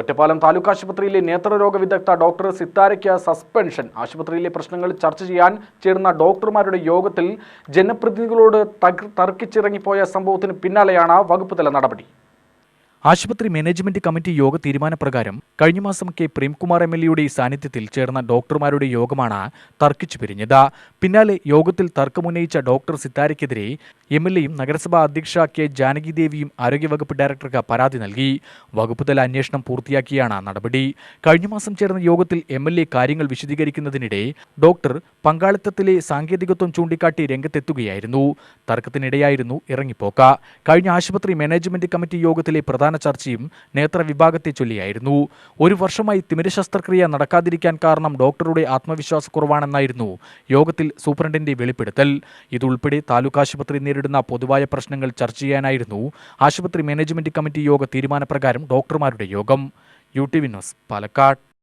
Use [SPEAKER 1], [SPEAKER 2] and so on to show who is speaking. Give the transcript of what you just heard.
[SPEAKER 1] ഒറ്റപ്പാലം താലൂക്ക് ആശുപത്രിയിലെ നേത്രരോഗ വിദഗ്ധ doctor സിത്താരയ്ക്ക് suspension. ആശുപത്രിയിലെ പ്രശ്നങ്ങൾ ചർച്ച ചെയ്യാൻ ചേർന്ന ഡോക്ടർമാരുടെ യോഗത്തിൽ ജനപ്രതിനിധികളോട് തർക്കിച്ചിറങ്ങിപ്പോയ സംഭവത്തിന് പിന്നാലെയാണ് വകുപ്പ് തല നടപടി. ആശുപത്രി മാനേജ്മെന്റ് കമ്മിറ്റി യോഗ തീരുമാനപ്രകാരം കഴിഞ്ഞ മാസം കെ പ്രേംകുമാർ എം എൽ എയുടെ സാന്നിധ്യത്തിൽ ചേർന്ന ഡോക്ടർമാരുടെ യോഗമാണ് തർക്കിച്ചു പിരിഞ്ഞത്. പിന്നാലെ യോഗത്തിൽ തർക്കമുന്നയിച്ച ഡോക്ടർ സിത്താരയ്ക്കെതിരെ എം എൽ എയും നഗരസഭാ അധ്യക്ഷ കെ ജാനകിദേവിയും ആരോഗ്യവകുപ്പ് ഡയറക്ടർക്ക് പരാതി നൽകി. വകുപ്പുതല അന്വേഷണം പൂർത്തിയാക്കിയാണ് നടപടി. കഴിഞ്ഞ മാസം ചേർന്ന യോഗത്തിൽ എം എൽ എ കാര്യങ്ങൾ വിശദീകരിക്കുന്നതിനിടെ ഡോക്ടർ പങ്കാളിത്തത്തിലെ സാങ്കേതികത്വം ചൂണ്ടിക്കാട്ടി രംഗത്തെത്തുകയായിരുന്നു. തർക്കത്തിനിടെയായിരുന്നു ഇറങ്ങിപ്പോക്ക. കഴിഞ്ഞ ആശുപത്രി മാനേജ്മെന്റ് കമ്മിറ്റി യോഗത്തിലെ പ്രധാന ചർച്ചയും നേത്രവിഭാഗത്തെ ചൊല്ലിയായിരുന്നു. ഒരു വർഷമായി തിമിര ശസ്ത്രക്രിയ നടക്കാതിരിക്കാൻ കാരണം ഡോക്ടറുടെ ആത്മവിശ്വാസക്കുറവാണെന്നായിരുന്നു യോഗത്തിൽ സൂപ്രണ്ടിന്റെ വെളിപ്പെടുത്തൽ. ഇതുൾപ്പെടെ താലൂക്ക് ആശുപത്രി നേരിടുന്ന പൊതുവായ പ്രശ്നങ്ങൾ ചർച്ച ചെയ്യാനായിരുന്നു ആശുപത്രി മാനേജ്മെന്റ് കമ്മിറ്റി യോഗ തീരുമാനപ്രകാരം ഡോക്ടർമാരുടെ യോഗം. U T V news Palakkad.